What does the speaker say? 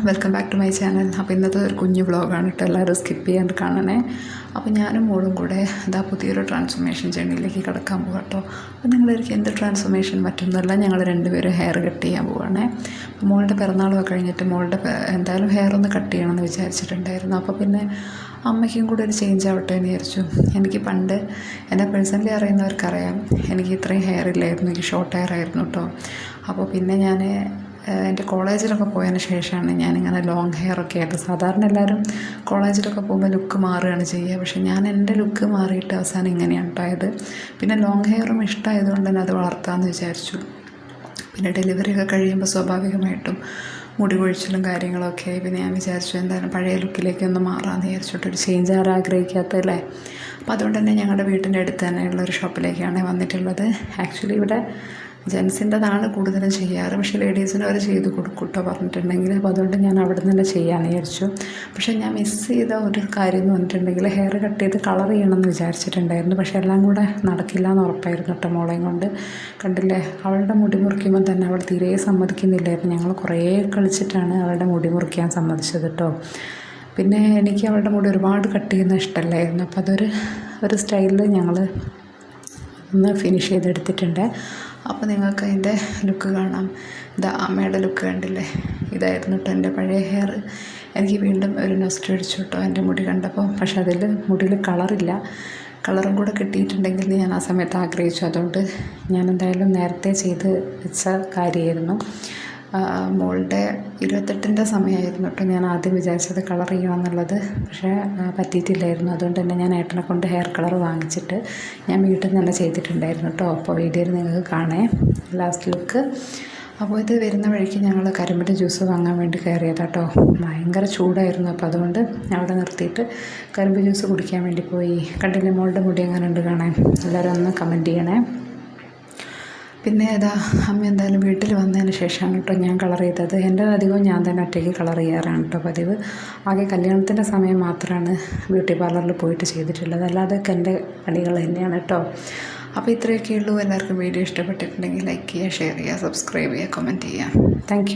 Welcome back to my channel അപ്പോൾ ഇന്നത്തെ ഒരു കുഞ്ഞു വ്ളോഗാണ് കേട്ടോ എല്ലാവരും സ്കിപ്പ് ചെയ്യാണ്ട് കാണണേ. അപ്പോൾ ഞാനും മോളും കൂടെ ഇതാ പുതിയൊരു ട്രാൻസ്ഫോർമേഷൻ ജേണിയിലേക്ക് കിടക്കാൻ പോകാം കേട്ടോ. അപ്പോൾ നിങ്ങളൊരു എന്ത് ട്രാൻസ്ഫോർമേഷൻ മറ്റൊന്നുമല്ല ഞങ്ങൾ രണ്ടുപേരും ഹെയർ കട്ട് ചെയ്യാൻ പോവാണേ. അപ്പോൾ മോളുടെ പിറന്നാളൊക്കെ കഴിഞ്ഞിട്ട് മോളുടെ എന്തായാലും ഹെയർ ഒന്ന് കട്ട് ചെയ്യണമെന്ന് വിചാരിച്ചിട്ടുണ്ടായിരുന്നു. അപ്പോൾ പിന്നെ അമ്മയ്ക്കും കൂടെ ഒരു ചേഞ്ച് ആവട്ടെ എന്ന് വിചാരിച്ചു. എനിക്ക് പണ്ട് എന്നെ പേഴ്സണലി അറിയുന്നവർക്കറിയാം എനിക്ക് ഇത്രയും ഹെയർ ഇല്ലായിരുന്നു എനിക്ക് ഷോർട്ട് ഹെയർ ആയിരുന്നു കേട്ടോ. അപ്പോൾ പിന്നെ ഞാൻ എന്റെ കോളേജിലൊക്കെ പോയതിന് ശേഷമാണ് ഞാനിങ്ങനെ ഹെയർ ഒക്കെ ആയിട്ട് സാധാരണ എല്ലാവരും കോളേജിലൊക്കെ പോകുമ്പോൾ ലുക്ക് മാറുകയാണ് ചെയ്യുക. പക്ഷെ ഞാൻ എന്റെ ലുക്ക് മാറിയിട്ട് അവസാനം ഇങ്ങനെയാണ് ഉണ്ടായത്. പിന്നെ ലോങ് ഹെയറും ഇഷ്ടമായതുകൊണ്ട് തന്നെ അത് വളർത്താമെന്ന് വിചാരിച്ചു. പിന്നെ ഡെലിവറി ഒക്കെ കഴിയുമ്പോൾ സ്വാഭാവികമായിട്ടും മുടി കൊഴിച്ചിലും കാര്യങ്ങളൊക്കെ ആയി. പിന്നെ ഞാൻ വിചാരിച്ചു എന്തായാലും പഴയ ലുക്കിലേക്ക് ഒന്ന് മാറാമെന്ന് വിചാരിച്ചിട്ട് ഒരു ചേഞ്ച് ആരും ആഗ്രഹിക്കാത്തല്ലേ അപ്പോൾ അതുകൊണ്ട് തന്നെ ഞങ്ങളുടെ വീട്ടിന്റെ അടുത്ത് തന്നെയുള്ള ഒരു ഷോപ്പിലേക്കാണ് വന്നിട്ടുള്ളത്. ആക്ച്വലി ഇവിടെ ജെൻസിന്റെതാണ് കൂടുതലും ചെയ്യാറ്. പക്ഷേ ലേഡീസിന് അവർ ചെയ്ത് കൊടുക്കും കേട്ടോ പറഞ്ഞിട്ടുണ്ടെങ്കിൽ. അപ്പോൾ അതുകൊണ്ട് ഞാൻ അവിടെ നിന്ന് തന്നെ ചെയ്യാമെന്ന് വിചാരിച്ചു. പക്ഷേ ഞാൻ മിസ് ചെയ്ത ഒരു കാര്യം എന്ന് പറഞ്ഞിട്ടുണ്ടെങ്കിൽ ഹെയർ കട്ട് ചെയ്ത് കളർ ചെയ്യണമെന്ന് വിചാരിച്ചിട്ടുണ്ടായിരുന്നു. പക്ഷേ എല്ലാം കൂടെ നടക്കില്ല എന്ന് ഉറപ്പായിരുന്നു കേട്ടോ മോളെയും കൊണ്ട്. കണ്ടില്ലേ? അവളുടെ മുടി മുറിക്കുമ്പോൾ തന്നെ അവൾ തീരെ സമ്മതിക്കുന്നില്ലായിരുന്നു. ഞങ്ങൾ കുറേ കളിച്ചിട്ടാണ് അവളുടെ മുടി മുറിക്കാൻ സമ്മതിച്ചത് കേട്ടോ പിന്നെ എനിക്ക് അവളുടെ മുടി ഒരുപാട് കട്ട് ചെയ്യുന്ന ഇഷ്ടമല്ലായിരുന്നു അപ്പോൾ അതൊരു ഒരു സ്റ്റൈലിൽ ഞങ്ങൾ ഒന്ന് ഫിനിഷ് ചെയ്തെടുത്തിട്ടുണ്ട്. അപ്പോൾ നിങ്ങൾക്ക് അതിന്റെ ലുക്ക് കാണാം. ഇതാ അമ്മയുടെ ലുക്ക് കണ്ടില്ലേ? ഇതായിരുന്നു കേട്ടോ എന്റെ പഴയ ഹെയർ എനിക്ക് വീണ്ടും ഒരു നൊസ്റ്റ് അടിച്ചു കേട്ടോ എന്റെ മുടി കണ്ടപ്പോൾ. പക്ഷെ അതിൽ മുടിയിൽ കളറില്ല കളറും കൂടെ കിട്ടിയിട്ടുണ്ടെങ്കിൽ ഞാൻ ആ സമയത്ത് ആഗ്രഹിച്ചു. അതുകൊണ്ട് ഞാൻ എന്തായാലും നേരത്തെ ചെയ്ത് വെച്ച കാര്യമായിരുന്നു. മോളുടെ ഇരുപത്തെട്ടിന്റെ സമയമായിരുന്നു കേട്ടോ ഞാൻ ആദ്യം വിചാരിച്ചത് കളർ ചെയ്യണമെന്നുള്ളത് പക്ഷേ പറ്റിയിട്ടില്ലായിരുന്നു. അതുകൊണ്ട് തന്നെ ഞാൻ ഏട്ടനെ കൊണ്ട് ഹെയർ കളർ വാങ്ങിച്ചിട്ട് ഞാൻ വീട്ടിൽ നിന്ന് തന്നെ ചെയ്തിട്ടുണ്ടായിരുന്നു കേട്ടോ. അപ്പോൾ വീഡിയോയിൽ നിങ്ങൾക്ക് കാണേ. ലാസ്റ്റ് ലുക്ക് അപ്പോൾ ഇത് വരുന്ന വഴിക്ക് ഞങ്ങൾ കരിമ്പിന്റെ ജ്യൂസ് വാങ്ങാൻ വേണ്ടി കയറിയതാ കേട്ടോ. ഭയങ്കര ചൂടായിരുന്നു. അപ്പോൾ അതുകൊണ്ട് അവിടെ നിർത്തിയിട്ട് കരിമ്പ് ജ്യൂസ് കുടിക്കാൻ വേണ്ടി പോയി. കണ്ടില്ലേ മോളുടെ മുടി എങ്ങനെ ഉണ്ട് കാണാൻ? എല്ലാവരും ഒന്ന് കമന്റ് ചെയ്യണേ. പിന്നെ ഏതാ അമ്മ എന്തായാലും വീട്ടിൽ വന്നതിന് ശേഷമാണ് കേട്ടോ ഞാൻ കളർ ചെയ്തത്. എന്റെ അധികവും ഞാൻ തന്നെ ഒറ്റയ്ക്ക് കളർ ചെയ്യാറാണ് കേട്ടോ പതിവ്. ആകെ കല്യാണത്തിന്റെ സമയം മാത്രമാണ് ബ്യൂട്ടി പാർലറിൽ പോയിട്ട് ചെയ്തിട്ടുള്ളത്. അല്ലാതെ ഒക്കെ എന്റെ പണികൾ തന്നെയാണ് കേട്ടോ. അപ്പോൾ ഇത്രയൊക്കെ ഉള്ളൂ. എല്ലാവർക്കും വീഡിയോ ഇഷ്ടപ്പെട്ടിട്ടുണ്ടെങ്കിൽ ലൈക്ക് ചെയ്യുക ഷെയർ ചെയ്യുക സബ്സ്ക്രൈബ് ചെയ്യുക കമന്റ് ചെയ്യുക. താങ്ക്